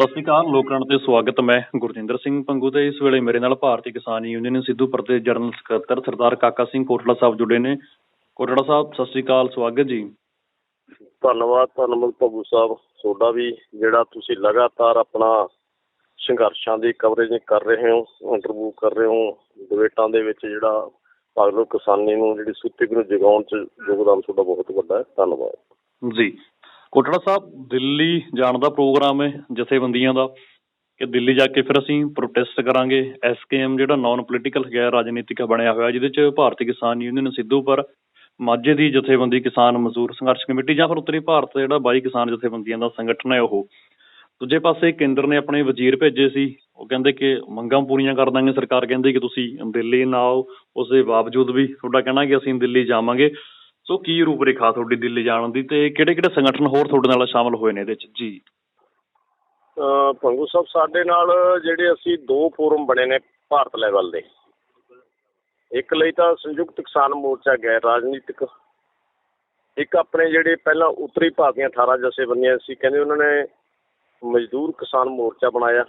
ਸਤਿ ਸ਼੍ਰੀ ਅਕਾਲ ਲੋਕਰਣ ਤੇ ਸਵਾਗਤ ਮੈਂ ਗੁਰਜਿੰਦਰ ਸਿੰਘ ਪੰਗੂ ਤੇ ਇਸ ਵੇਲੇ ਮੇਰੇ ਨਾਲ ਭਾਰਤੀ ਕਿਸਾਨ ਯੂਨੀਅਨ ਸਿੱਧੂਪੁਰ ਦੇ ਜਨਰਲ ਸਕੱਤਰ ਸਰਦਾਰ ਕਾਕਾ ਸਿੰਘ ਕੋਟੜਾ ਸਾਹਿਬ ਜੁੜੇ ਨੇ। ਕੋਟੜਾ ਸਾਹਿਬ ਸਤਿ ਸ਼੍ਰੀ ਅਕਾਲ ਸਵਾਗਤ ਜੀ। ਧੰਨਵਾਦ ਧੰਨਵਾਦ ਭੱਬੂ ਸਾਹਿਬ। ਤੁਹਾਡਾ ਵੀ ਜਿਹੜਾ ਤੁਸੀਂ ਲਗਾਤਾਰ ਆਪਣਾ ਸੰਘਰਸ਼ਾਂ ਦੀ ਕਵਰੇਜ ਕਰ ਰਹੇ ਹੋ ਇੰਟਰਵਿਊ ਕਰ ਰਹੇ ਹੋ ਡਿਬੇਟਾਂ ਦੇ ਵਿੱਚ ਜਿਹੜਾ ਪਾਗਲੋ ਕਿਸਾਨੀ ਨੂੰ ਜਿਹੜੀ ਸੁੱਤੀ ਨੂੰ ਜਗਾਉਣ ਚ ਯੋਗਦਾਨ ਤੁਹਾਡਾ ਬਹੁਤ ਵੱਡਾ ਹੈ। ਧੰਨਵਾਦ। ਜੀ। ਕੋਟੜਾ ਸਾਹਿਬ, ਦਿੱਲੀ ਜਾਣ ਦਾ ਪ੍ਰੋਗਰਾਮ ਹੈ ਜਥੇਬੰਦੀਆਂ ਦਾ, ਕਿ ਦਿੱਲੀ ਜਾ ਕੇ ਫਿਰ ਅਸੀਂ ਪ੍ਰੋਟੈਸਟ ਕਰਾਂਗੇ। ਐਸਕੇਐਮ ਜਿਹੜਾ ਨਾਨ ਪੋਲੀਟੀਕਲ ਗੈਰ ਰਾਜਨੀਤਿਕ ਬਣਿਆ ਹੋਇਆ, ਜਿਹਦੇ ਚ ਭਾਰਤੀ ਕਿਸਾਨ ਯੂਨੀਅਨ ਸਿੱਧੂਪੁਰ ਮਾਝੇ ਦੀ ਜਥੇਬੰਦੀ ਕਿਸਾਨ ਮਜ਼ਦੂਰ ਸੰਘਰਸ਼ ਕਮੇਟੀ ਜਾਂ ਫਿਰ ਉੱਤਰੀ ਭਾਰਤ ਜਿਹੜਾ ਬਾਈ ਕਿਸਾਨ ਜਥੇਬੰਦੀਆਂ ਦਾ ਸੰਗਠਨ ਹੈ ਉਹ। ਦੂਜੇ ਪਾਸੇ ਕੇਂਦਰ ਨੇ ਆਪਣੇ ਵਜ਼ੀਰ ਭੇਜੇ ਸੀ। ਉਹ ਕਹਿੰਦੇ ਕਿ ਮੰਗਾਂ ਪੂਰੀਆਂ ਕਰ ਦਾਂਗੇ ਸਰਕਾਰ, ਕਹਿੰਦੀ ਕਿ ਤੁਸੀਂ ਦਿੱਲੀ ਨਾ ਆਓ। ਉਸ ਦੇ ਬਾਵਜੂਦ ਵੀ ਤੁਹਾਡਾ ਕਹਿਣਾ ਕਿ ਅਸੀਂ ਦਿੱਲੀ ਜਾਵਾਂਗੇ। ਸੋ ਕੀ ਰੂਪਰੇਖਾ ਤੁਹਾਡੀ ਦਿੱਲੀ ਜਾਣ ਦੀ ਤੇ ਕਿਹੜੇ ਕਿਹੜੇ ਸੰਗਠਨ ਹੋਰ ਤੁਹਾਡੇ ਨਾਲ ਸ਼ਾਮਲ ਹੋਏ ਨੇ ਇਹਦੇ ਚ? ਜੀ। ਅਹ ਸਾਹਿਬ, ਸਾਡੇ ਨਾਲ ਜਿਹੜੇ ਅਸੀਂ ਦੋ ਫੋਰਮ ਬਣੇ ਨੇ ਭਾਰਤ ਲੈਵਲ ਦੇ। ਇੱਕ ਲਈ ਤਾਂ ਸੰਯੁਕਤ ਕਿਸਾਨ ਮੋਰਚਾ ਗੈਰ ਰਾਜਨੀਤਿਕ। ਇੱਕ ਆਪਣੇ ਜਿਹੜੇ ਪਹਿਲਾਂ ਉੱਤਰੀ ਭਾਰਤ ਦੀਆਂ 18 ਜਥੇਬੰਦੀਆਂ ਸੀ, ਕਹਿੰਦੇ ਉਹਨਾਂ ਨੇ ਮਜ਼ਦੂਰ ਕਿਸਾਨ ਮੋਰਚਾ ਬਣਾਇਆ।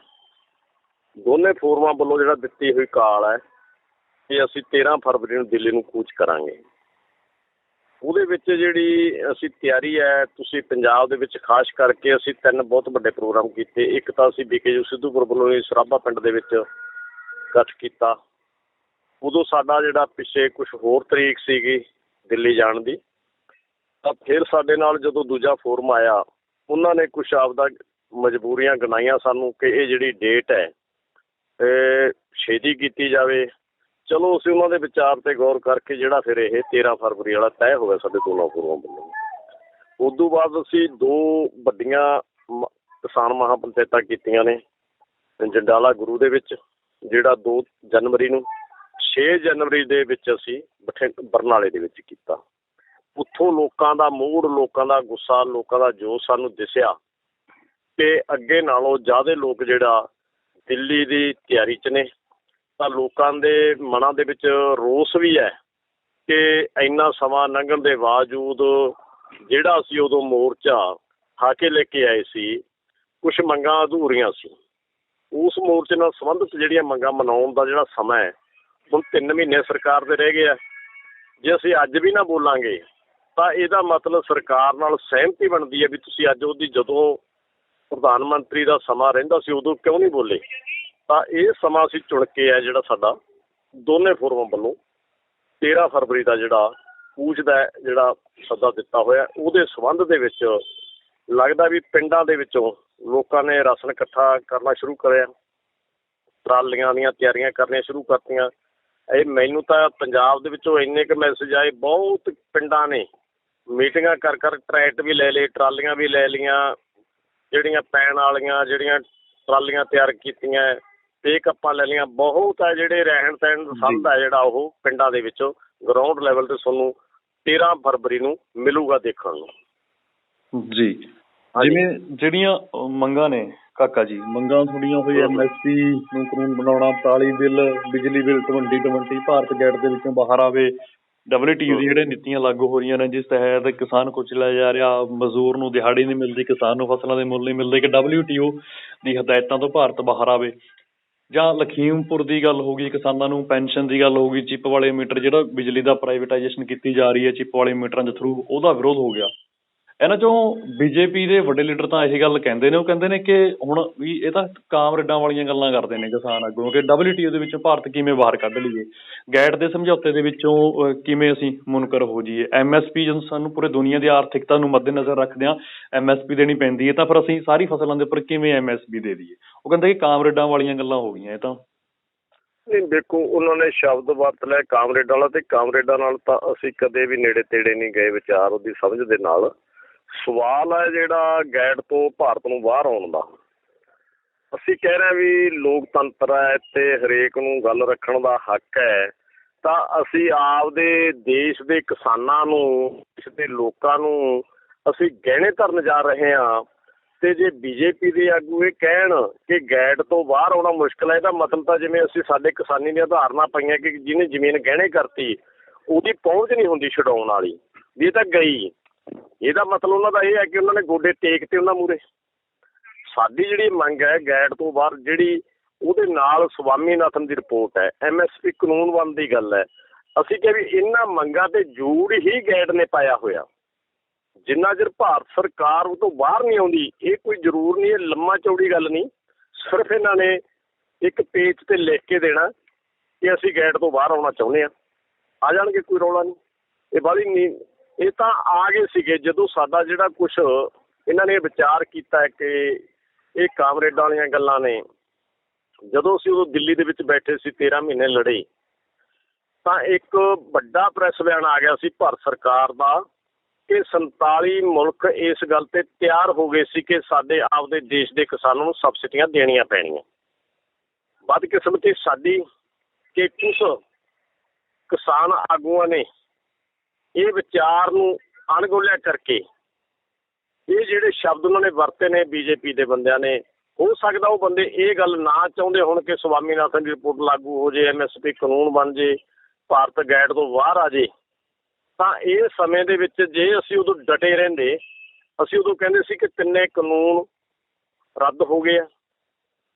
ਦੋਨੇ ਫੋਰਮਾਂ ਵੱਲੋਂ ਜਿਹੜਾ ਦਿੱਤੀ ਹੋਈ ਕਾਲ ਹੈ ਕਿ ਅਸੀਂ 13 ਫਰਵਰੀ ਨੂੰ ਦਿੱਲੀ ਨੂੰ ਕੂਚ ਕਰਾਂਗੇ। ਉਹਦੇ ਵਿੱਚ ਜਿਹੜੀ ਅਸੀਂ ਤਿਆਰੀ ਹੈ, ਤੁਸੀਂ ਪੰਜਾਬ ਦੇ ਵਿੱਚ ਖਾਸ ਕਰਕੇ ਅਸੀਂ ਤਿੰਨ ਬਹੁਤ ਵੱਡੇ ਪ੍ਰੋਗਰਾਮ ਕੀਤੇ। ਇੱਕ ਤਾਂ ਅਸੀਂ ਬੀਕੇਯੂ ਸਿੱਧੂਪੁਰ ਵੱਲੋਂ ਹੀ ਸਰਾਭਾ ਪਿੰਡ ਦੇ ਵਿੱਚ ਇਕੱਠ ਕੀਤਾ। ਉਦੋਂ ਸਾਡਾ ਜਿਹੜਾ ਪਿੱਛੇ ਕੁਝ ਹੋਰ ਤਰੀਕ ਸੀਗੀ ਦਿੱਲੀ ਜਾਣ ਦੀ, ਤਾਂ ਫਿਰ ਸਾਡੇ ਨਾਲ ਜਦੋਂ ਦੂਜਾ ਫੋਰਮ ਆਇਆ, ਉਹਨਾਂ ਨੇ ਕੁਝ ਆਪਦਾ ਮਜਬੂਰੀਆਂ ਗਣਾਈਆਂ ਸਾਨੂੰ ਕਿ ਇਹ ਜਿਹੜੀ ਡੇਟ ਹੈ, ਇਹ ਛੇਤੀ ਕੀਤੀ ਜਾਵੇ। ਚਲੋ ਅਸੀਂ ਉਹਨਾਂ ਦੇ ਵਿਚਾਰ ਤੇ ਗੌਰ ਕਰਕੇ ਜਿਹੜਾ ਫਿਰ ਇਹ 13 ਫਰਵਰੀ ਵਾਲਾ ਤੈਅ ਹੋ ਗਿਆ ਸਾਡੇ ਦੋਨਾਂ ਗੁਰੂਆਂ ਵੱਲੋਂ। ਉਸ ਤੋਂ ਬਾਅਦ ਅਸੀਂ ਦੋ ਵੱਡੀਆਂ ਮ- ਕਿਸਾਨ ਮਹਾਪੰਚਾਇਤਾਂ ਕੀਤੀਆਂ ਨੇ, ਜੰਡਾਲਾ ਗੁਰੂ ਦੇ ਵਿੱਚ, ਜਿਹੜਾ 2 ਜਨਵਰੀ ਨੂੰ 6 ਜਨਵਰੀ ਦੇ ਵਿੱਚ ਅਸੀਂ ਬਠਿੰਡ ਬਰਨਾਲੇ ਦੇ ਵਿੱਚ ਕੀਤਾ। ਉੱਥੋਂ ਲੋਕਾਂ ਦਾ ਮੂਡ ਲੋਕਾਂ ਦਾ ਗੁੱਸਾ, ਲੋਕਾਂ ਦਾ ਜੋਸ਼ ਸਾਨੂੰ ਦਿਸਿਆ ਕਿ ਅੱਗੇ ਨਾਲੋਂ ਜ਼ਿਆਦਾ ਲੋਕ ਜਿਹੜਾ ਦਿੱਲੀ ਦੀ ਤਿਆਰੀ 'ਚ ਨੇ ਤਾਂ ਲੋਕਾਂ ਦੇ ਮਨਾਂ ਦੇ ਵਿੱਚ ਰੋਸ ਵੀ ਹੈ ਕਿ ਇੰਨਾ ਸਮਾਂ ਲੰਘਣ ਦੇ ਬਾਵਜੂਦ ਜਿਹੜਾ ਅਸੀਂ ਉਦੋਂ ਮੋਰਚਾ ਹਾਕੇ ਲੈ ਕੇ ਆਏ ਸੀ ਕੁਝ ਮੰਗਾਂ ਅਧੂਰੀਆਂ ਸੀ। ਉਸ ਮੋਰਚੇ ਨਾਲ ਸੰਬੰਧਿਤ ਜਿਹੜੀਆਂ ਮੰਗਾਂ ਮਨਾਉਣ ਦਾ ਜਿਹੜਾ ਸਮਾਂ ਹੈ, ਹੁਣ 3 ਮਹੀਨੇ ਸਰਕਾਰ ਦੇ ਰਹਿ ਗਏ ਆ ਜੇ ਅਸੀਂ ਅੱਜ ਵੀ ਨਾ ਬੋਲਾਂਗੇ, ਤਾਂ ਇਹਦਾ ਮਤਲਬ ਸਰਕਾਰ ਨਾਲ ਸਹਿਮਤੀ ਬਣਦੀ ਹੈ ਵੀ ਤੁਸੀਂ ਅੱਜ ਉਹਦੀ ਜਦੋਂ ਪ੍ਰਧਾਨ ਮੰਤਰੀ ਦਾ ਸਮਾਂ ਰਹਿੰਦਾ ਸੀ, ਉਦੋਂ ਕਿਉਂ ਨਹੀਂ ਬੋਲੇ? ਤਾਂ ਇਹ ਸਮਾਂ ਅਸੀਂ ਚੁਣ ਕੇ ਆ ਜਿਹੜਾ ਸਾਡਾ। ਦੋਨੇ ਫੋਰਮਾਂ ਵੱਲੋਂ 13 ਫਰਵਰੀ ਦਾ ਜਿਹੜਾ ਪੂਜ ਦਾ ਜਿਹੜਾ ਸੱਦਾ ਦਿੱਤਾ ਹੋਇਆ, ਉਹਦੇ ਸੰਬੰਧ ਦੇ ਵਿੱਚ ਲੱਗਦਾ ਵੀ ਪਿੰਡਾਂ ਦੇ ਵਿੱਚੋਂ ਲੋਕਾਂ ਨੇ ਰਸਨ ਇਕੱਠਾ ਕਰਨਾ ਸ਼ੁਰੂ ਕਰਿਆ। ਟਰਾਲੀਆਂ ਦੀਆਂ ਤਿਆਰੀਆਂ ਕਰਨੀਆਂ ਸ਼ੁਰੂ ਕਰਤੀਆਂ। ਇਹ ਮੈਨੂੰ ਤਾਂ ਪੰਜਾਬ ਦੇ ਵਿੱਚੋਂ ਇੰਨੇ ਕੁ ਮੈਸੇਜ ਆਏ, ਬਹੁਤ ਪਿੰਡਾਂ ਨੇ ਮੀਟਿੰਗਾਂ ਕਰ ਕਰ ਟਰੈਕਟ ਵੀ ਲੈ ਲਏ, ਟਰਾਲੀਆਂ ਵੀ ਲੈ ਲਈਆਂ, ਜਿਹੜੀਆਂ ਪੈਣ ਵਾਲੀਆਂ, ਜਿਹੜੀਆਂ ਟਰਾਲੀਆਂ ਤਿਆਰ ਕੀਤੀਆਂ। ਤੇ ਕੱਪਾਂ ਲੈ ਲਈਆਂ ਬਹੁਤ ਆ ਜਿਹੜੇ ਰਹਿਣ ਸਹਿਣ ਦਾ ਸੰਦ ਆ ਜਿਹੜਾ ਉਹ ਪਿੰਡਾਂ ਦੇ ਵਿੱਚੋਂ ਗਰਾਊਂਡ ਲੈਵਲ ਤੇ ਤੁਹਾਨੂੰ 13 ਫਰਵਰੀ ਨੂੰ ਮਿਲੂਗਾ ਦੇਖਣ ਨੂੰ ਜੀ। ਜਿਵੇਂ ਜਿਹੜੀਆਂ ਮੰਗਾਂ ਨੇ ਕਾਕਾ ਜੀ ਮੰਗਾਂ ਥੋੜੀਆਂ ਹੋਈ। ਐਮਐਸਪੀ ਨੂੰ ਕਾਨੂੰਨ ਬਣਾਉਣਾ 40 ਬਿੱਲ ਬਿਜਲੀ ਬਿੱਲ 2020 ਭਾਰਤ ਗੈਟ ਦੇ ਵਿੱਚੋਂ ਬਾਹਰ ਆਵੇ ਡਬਲਯੂਟੀਓ ਦੀ ਜਿਹੜੇ ਨੀਤੀਆਂ ਲਾਗੂ ਹੋ ਰਹੀਆਂ ਨੇ ਜਿਸ ਤਹਿਤ ਕਿਸਾਨ ਕੁਚਲਿਆ ਜਾ ਰਿਹਾ ਮਜ਼ਦੂਰ ਨੂੰ ਦਿਹਾੜੀ ਨਹੀਂ ਮਿਲਦੀ ਕਿਸਾਨ ਨੂੰ ਫਸਲਾਂ ਦੇ ਮੁੱਲ ਨਹੀਂ ਮਿਲਦੇ ਕਿ ਡਬਲਯੂਟੀਓ ਦੀ ਹਦਾਇਤਾਂ ਤੋਂ ਭਾਰਤ ਬਾਹਰ ਆਵੇ ਜਾਂ ਲਖੀਮਪੁਰ ਦੀ ਗੱਲ ਹੋ ਗਈ, ਕਿਸਾਨਾਂ ਨੂੰ ਪੈਨਸ਼ਨ ਦੀ ਗੱਲ ਹੋ ਗਈ, ਚਿੱਪ ਵਾਲੇ ਮੀਟਰ ਜਿਹੜਾ ਬਿਜਲੀ ਦਾ ਪ੍ਰਾਈਵੇਟਾਈਜੇਸ਼ਨ ਕੀਤੀ ਜਾ ਰਹੀ ਹੈ, ਚਿੱਪ ਵਾਲੇ ਮੀਟਰਾਂ ਦੇ ਥਰੂ ਉਹਦਾ ਵਿਰੋਧ ਹੋ ਗਿਆ। ਇਹਨਾਂ ਚੋਂ ਬੀਜੇਪੀ ਦੇ ਵੱਡੇ ਲੀਡਰ ਤਾਂ ਇਹ ਗੱਲ ਕਹਿੰਦੇ ਨੇ, ਉਹ ਕਹਿੰਦੇ ਨੇ ਕਿ ਹੁਣ ਵੀ ਇਹ ਤਾਂ ਕਾਮਰੇਡਾਂ ਵਾਲੀਆਂ ਗੱਲਾਂ ਕਰਦੇ ਨੇ ਕਿਸਾਨ ਅੱਗੋਂ ਕਿ ਡਬਲਯੂਟੀਓ ਦੇ ਵਿੱਚੋਂ ਭਾਰਤ ਕਿਵੇਂ ਬਾਹਰ ਕੱਢ ਲਈਏ? ਗੈਟ ਦੇ ਸਮਝੌਤੇ ਦੇ ਵਿੱਚੋਂ ਕਿਵੇਂ ਅਸੀਂ ਮੁਨਕਰ ਹੋ ਜਾਈਏ? ਐਮਐਸਪੀ ਜਦੋਂ ਸਾਨੂੰ ਪੂਰੇ ਦੁਨੀਆ ਦੀ ਆਰਥਿਕਤਾ ਨੂੰ ਮੱਦੇਨਜ਼ਰ ਰੱਖਦੇ ਰੱਖਦਿਆਂ ਐਮਐਸਪੀ ਦੇਣੀ ਪੈਂਦੀ ਹੈ, ਤਾਂ ਫਿਰ ਅਸੀਂ ਸਾਰੀ ਫਸਲਾਂ ਦੇ ਉੱਪਰ ਕਿਵੇਂ ਐਮਐਸਪੀ ਦੇ ਦਈਏ? ਉਹ ਕਹਿੰਦੇ ਕਿ ਕਾਮਰੇਡਾਂ ਵਾਲੀਆਂ ਗੱਲਾਂ ਹੋ ਗਈਆਂ ਇਹ ਤਾਂ। ਨਹੀਂ, ਦੇਖੋ, ਉਹਨਾਂ ਨੇ ਸ਼ਬਦ ਵਰਤ ਲਿਆ ਕਾਮਰੇਡਾਂ ਵਾਲਾ, ਤੇ ਕਾਮਰੇਡਾਂ ਨਾਲ ਤਾਂ ਅਸੀਂ ਕਦੇ ਵੀ ਨੇੜੇ ਤੇੜੇ ਨਹੀਂ ਗਏ ਵਿਚਾਰ, ਉਹਦੀ ਸਮਝ ਦੇ ਨਾਲ। ਸਵਾਲ ਹੈ ਜਿਹੜਾ ਗੈਟ ਤੋਂ ਭਾਰਤ ਨੂੰ ਬਾਹਰ ਆਉਣ ਦਾ। ਅਸੀਂ ਕਹਿ ਰਹੇ ਹਾਂ ਵੀ ਲੋਕਤੰਤਰ ਹੈ ਤੇ ਹਰੇਕ ਨੂੰ ਗੱਲ ਰੱਖਣ ਦਾ ਹੱਕ ਹੈ। ਤਾਂ ਅਸੀਂ ਆਪਦੇ ਦੇਸ਼ ਦੇ ਕਿਸਾਨਾਂ ਨੂੰ, ਦੇਸ਼ ਦੇ ਲੋਕਾਂ ਨੂੰ ਅਸੀਂ ਗਹਿਣੇ ਧਰਨ ਜਾ ਰਹੇ ਹਾਂ ਤੇ ਜੇ ਬੀਜੇਪੀ ਦੇ ਆਗੂ ਇਹ ਕਹਿਣ ਕਿ ਗੈਟ ਤੋਂ ਬਾਹਰ ਆਉਣਾ ਮੁਸ਼ਕਲ ਹੈ, ਇਹਦਾ ਮਤਲਬ ਤਾਂ ਜਿਵੇਂ ਅਸੀਂ ਸਾਡੇ ਕਿਸਾਨੀ ਦੀਆਂ ਧਾਰਨਾ ਪਈਆਂ ਕਿ ਜਿਹਨੇ ਜ਼ਮੀਨ ਗਹਿਣੇ ਕਰਤੀ, ਉਹਦੀ ਪਹੁੰਚ ਨਹੀਂ ਹੁੰਦੀ ਛਡਾਉਣ ਵਾਲੀ, ਵੀ ਇਹ ਤਾਂ ਗਈ। ਇਹਦਾ ਮਤਲਬ ਉਹਨਾਂ ਦਾ ਇਹ ਹੈ ਕਿ ਉਹਨਾਂ ਨੇ ਗੋਡੇ ਟੇਕ ਤੇ ਉਹਨਾਂ ਮੂਰੇ ਸਾਡੀ ਜਿਹੜੀ ਮੰਗ ਹੈ ਗੈਡ ਤੋਂ ਬਾਹਰ, ਜਿਹੜੀ ਉਹਦੇ ਨਾਲ ਸਵਾਮੀਨਾਥਨ ਦੀ ਰਿਪੋਰਟ ਹੈ ਐਮਐਸਪੀ ਕਾਨੂੰਨ ਦੀ ਗੱਲ ਹੈ। ਅਸੀਂ ਕਿਹਾ ਵੀ ਇਹਨਾਂ ਮੰਗਾਂ ਤੇ ਜੂੜ ਹੀ ਗੈਡ ਨੇ ਪਾਇਆ ਹੋਇਆ। ਜਿੰਨਾ ਚਿਰ ਭਾਰਤ ਸਰਕਾਰ ਉਹ ਤੋਂ ਬਾਹਰ ਨਹੀਂ ਆਉਂਦੀ, ਇਹ ਕੋਈ ਜ਼ਰੂਰ ਨਹੀਂ, ਇਹ ਲੰਮਾ ਚੌੜੀ ਗੱਲ ਨਹੀਂ। ਸਿਰਫ ਇਹਨਾਂ ਨੇ ਇੱਕ ਪੇਜ ਤੇ ਲਿਖ ਕੇ ਦੇਣਾ ਕਿ ਅਸੀਂ ਗੈਟ ਤੋਂ ਬਾਹਰ ਆਉਣਾ ਚਾਹੁੰਦੇ ਆ ਆ ਜਾਣਗੇ, ਕੋਈ ਰੌਲਾ ਨਹੀਂ। ਇਹ ਬਾਲੀ ਨਹੀਂ ਇਹ ਤਾਂ ਆ ਗਏ ਸੀਗੇ ਜਦੋਂ ਸਾਡਾ ਜਿਹੜਾ ਕੁਝ ਇਹਨਾਂ ਨੇ ਵਿਚਾਰ ਕੀਤਾ ਕਿ ਇਹ ਕਾਮਰੇਡਾਂ ਵਾਲੀਆਂ ਗੱਲਾਂ ਨੇ। ਜਦੋਂ ਅਸੀਂ ਉਦੋਂ ਦਿੱਲੀ ਦੇ ਵਿੱਚ ਬੈਠੇ ਸੀ 13 ਮਹੀਨੇ ਲੜੇ, ਤਾਂ ਇੱਕ ਵੱਡਾ ਪ੍ਰੈਸ ਬਿਆਨ ਆ ਗਿਆ ਸੀ ਭਾਰਤ ਸਰਕਾਰ ਦਾ ਕਿ 47 ਮੁਲਕ ਇਸ ਗੱਲ ਤੇ ਤਿਆਰ ਹੋ ਗਏ ਸੀ ਕਿ ਸਾਡੇ ਆਪਦੇ ਦੇਸ਼ ਦੇ ਕਿਸਾਨਾਂ ਨੂੰ ਸਬਸਿਡੀਆਂ ਦੇਣੀਆਂ ਪੈਣੀਆਂ। ਬਦਕਿਸਮਤੀ ਸਾਡੀ ਕਿ ਕੁਝ ਕਿਸਾਨ ਆਗੂਆਂ ਨੇ ਇਹ ਵਿਚਾਰ ਨੂੰ ਅਣਗੋਲਿਆ ਕਰਕੇ ਇਹ ਜਿਹੜੇ ਸ਼ਬਦ ਉਹਨਾਂ ਨੇ ਵਰਤੇ ਨੇ ਬੀਜੇਪੀ ਦੇ ਬੰਦਿਆਂ ਨੇ, ਹੋ ਸਕਦਾ ਉਹ ਬੰਦੇ ਇਹ ਗੱਲ ਨਾ ਚਾਹੁੰਦੇ ਹੋਣ ਕਿ ਸਵਾਮੀਨਾਥਨ ਦੀ ਰਿਪੋਰਟ ਲਾਗੂ ਹੋ ਜੇ ਐਮਐਸਪੀ ਕਾਨੂੰਨ ਬਣ ਜੇ, ਭਾਰਤ ਗੈਟ ਤੋਂ ਬਾਹਰ ਆ ਜੇ, ਤਾਂ ਇਹ ਸਮੇਂ ਦੇ ਵਿੱਚ ਜੇ ਅਸੀਂ ਉਦੋਂ ਡਟੇ ਰਹਿੰਦੇ, ਅਸੀਂ ਉਦੋਂ ਕਹਿੰਦੇ ਸੀ ਕਿ ਤਿੰਨੇ ਕਾਨੂੰਨ ਰੱਦ ਹੋ ਗਏ ਆ।